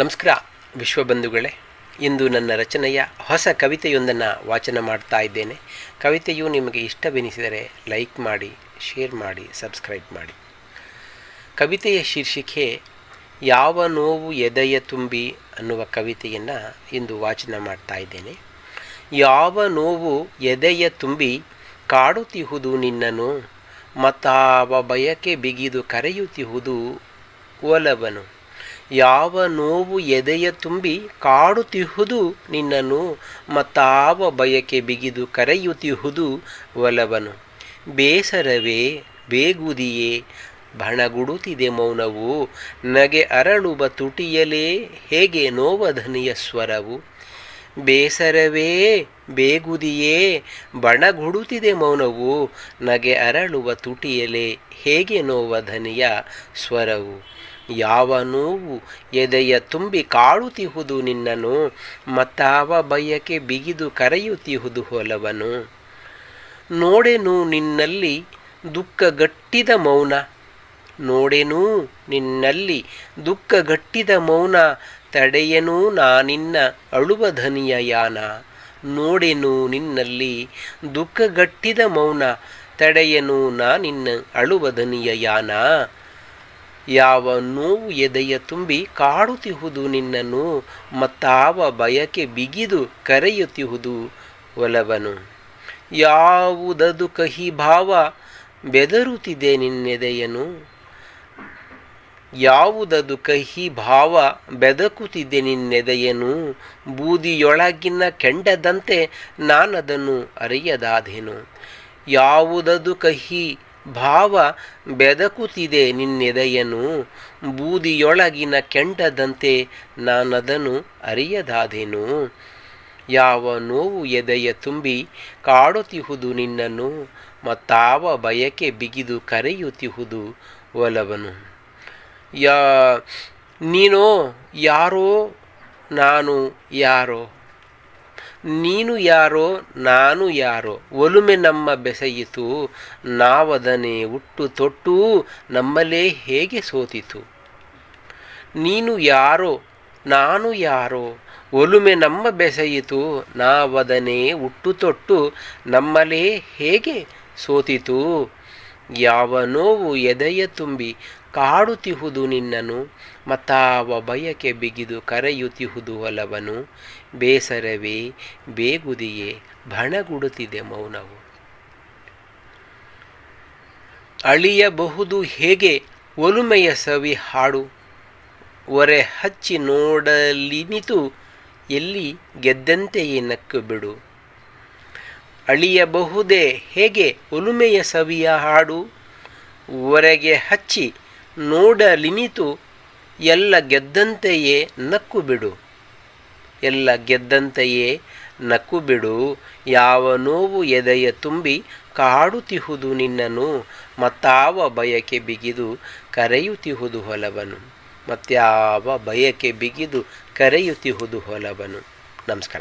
ನಮಸ್ಕಾರ ವಿಶ್ವಬಂಧುಗಳೇ ಇಂದು ನನ್ನ ರಚನೆಯ ಹೊಸ ಕವಿತೆಯೊಂದನ್ನು ವಾಚನ ಮಾಡ್ತಾ ಇದ್ದೇನೆ. ಕವಿತೆಯು ನಿಮಗೆ ಇಷ್ಟವೆನಿಸಿದರೆ ಲೈಕ್ ಮಾಡಿ, ಶೇರ್ ಮಾಡಿ, ಸಬ್ಸ್ಕ್ರೈಬ್ ಮಾಡಿ. ಕವಿತೆಯ ಶೀರ್ಷಿಕೆ, ಯಾವ ನೋವು ಎದೆಯ ತುಂಬಿ ಅನ್ನುವ ಕವಿತೆಯನ್ನು ಇಂದು ವಾಚನ ಮಾಡ್ತಾ ಇದ್ದೇನೆ. ಯಾವ ನೋವು ಎದೆಯ ತುಂಬಿ ಕಾಡುತ್ತಿಹುದು ನಿನ್ನನು, ಮತ್ತಾವ ಬಯಕೆ ಬಿಗಿದು ಕರೆಯುತ್ತಿಹುದು ಒಲವನು. ಯಾವ ನೋವು ಎದೆಯ ತುಂಬಿ ಕಾಡುತ್ತಿಹುದು ನಿನ್ನನು ಮತ್ತಾವ ಬಯಕೆ ಬಿಗಿದು ಕರೆಯುತ್ತಿಹುದು ಒಲವನು. ಬೇಸರವೇ, ಬೇಗುದಿಯೇ, ಬಣಗುಡುತ್ತಿದೆ ಮೌನವು, ನಗೆ ಅರಳುವ ತುಟಿಯಲೇ, ಹೇಗೆ ನೋವಧನಿಯ ಸ್ವರವು. ಬೇಸರವೇ, ಬೇಗುದಿಯೇ, ಬಣಗುಡುತ್ತಿದೆ ಮೌನವು, ನಗೆ ಅರಳುವ ತುಟಿಯಲೇ, ಹೇಗೆ ನೋವಧನಿಯ ಸ್ವರವು. ಯಾವ ನೋವು ಎದೆಯ ತುಂಬಿ ಕಾಳುತಿಹುದು ನಿನ್ನನು, ಮತ್ತಾವ ಬಯಕೆ ಬಿಗಿದು ಕರೆಯುತ್ತಿಹುದು ಹೊಲವನು. ನೋಡೆನು ನಿನ್ನಲ್ಲಿ ದುಃಖಗಟ್ಟಿದ ಮೌನ, ನೋಡೆನೂ ನಿನ್ನಲ್ಲಿ ದುಃಖಗಟ್ಟಿದ ಮೌನ, ತಡೆಯನು ನಾನಿನ್ನ ಅಳುವ ಧನಿಯ ಯಾನ. ನೋಡೆನು ನಿನ್ನಲ್ಲಿ ದುಃಖಗಟ್ಟಿದ ಮೌನ, ತಡೆಯನು ನಾನಿನ್ನ ಅಳುವ ಧನಿಯ ಯಾನ. ಯಾವ ನೋವು ಎದೆಯ ತುಂಬಿ ಕಾಡುತ್ತಿಹುದು ನಿನ್ನನು ಮತ್ತಾವ ಬಯಕೆ ಬಿಗಿದು ಕರೆಯುತ್ತಿಹುದು ಒಲವನು. ಯಾವುದದು ಕಹಿ ಭಾವ ಬೆದರುತ್ತಿದೆ ನಿನ್ನೆದೆಯನು? ಯಾವುದದು ಕಹಿ ಭಾವ ಬೆದಕುತ್ತಿದೆ ನಿನ್ನೆದೆಯನು? ಬೂದಿಯೊಳಗಿನ ಕೆಂಡದಂತೆ ನಾನದನ್ನು ಅರಿಯದಾದೆನು. ಯಾವುದದು ಕಹಿ ಭಾವ ಬೆದಕುತ್ತಿದೆ ನಿನ್ನೆದೆಯನು, ಬೂದಿಯೊಳಗಿನ ಕೆಂಡದಂತೆ ನಾನದನ್ನು ಅರಿಯದಾದೆನು. ಯಾವ ನೋವು ಎದೆಯ ತುಂಬಿ ಕಾಡುತ್ತಿಹುದು ನಿನ್ನನ್ನು, ಮತ್ತಾವ ಬಯಕೆ ಬಿಗಿದು ಕರೆಯುತ್ತಿಹುದು ಒಲವನು. ಯಾ ನೀನೋ ಯಾರೋ, ನಾನು ಯಾರೋ? ನೀನು ಯಾರೋ, ನಾನು ಯಾರೋ. ಒಲುಮೆ ನಮ್ಮ ಬೆಸೆಯಿತು ನಾವದನೆ ಹುಟ್ಟು ತೊಟ್ಟು, ನಮ್ಮಲ್ಲೇ ಹೇಗೆ ಸೋತಿತು? ನೀನು ಯಾರೋ, ನಾನು ಯಾರೋ. ಒಲುಮೆ ನಮ್ಮ ಬೆಸೆಯಿತು ನಾವದನೆ ಹುಟ್ಟು ತೊಟ್ಟು, ನಮ್ಮಲ್ಲೇ ಹೇಗೆ ಸೋತಿತು? ಯಾವ ನೋವು ಎದೆಯ ತುಂಬಿ ಕಾಡುತ್ತಿಹುದು ನಿನ್ನನು, ಮತ್ತಾವ ಬಯಕೆ ಬಿಗಿದು ಕರೆಯುತಿಹುದು ಒಲವನು ಬೇಸರವೇ, ಬೇಗುದಿಯೇ ಭಣಗುಡುತ್ತಿದೆ ಮೌನವು. ಅಳಿಯಬಹುದು ಹೇಗೆ, ಒಲುಮೆಯ ಸವಿ ಹಾಡು. ಒರೆ ಹಚ್ಚಿ ನೋಡಲಿನಿತು, ಎಲ್ಲಿ ಗೆದ್ದಂತೆಯೇ ನಕ್ಕು ಬಿಡು. ಅಳಿಯಬಹುದೇ ಹೇಗೆ, ಒಲುಮೆಯ ಸವಿಯ ಹಾಡು. ಒರೆಗೆ ಹಚ್ಚಿ ನೋಡಲಿನಿತು ಎಲ್ಲ ಗೆದ್ದಂತೆಯೇ ನಕ್ಕು ಬಿಡು ಎಲ್ಲ ಗೆದ್ದಂತೆಯೇ ನಕ್ಕು ಬಿಡು ಯಾವ ನೋವು ಎದೆಯ ತುಂಬಿ ಕಾಡುತ್ತಿಹುದು ನಿನ್ನನು ಮತ್ತಾವ ಬಯಕೆ ಬಿಗಿದು ಕರೆಯುತ್ತಿಹುದು ಹೊಲವನು. ಮತ್ತಾವ ಬಯಕೆ ಬಿಗಿದು ಕರೆಯುತ್ತಿಹುದು ಹೊಲವನು. ನಮಸ್ಕಾರ.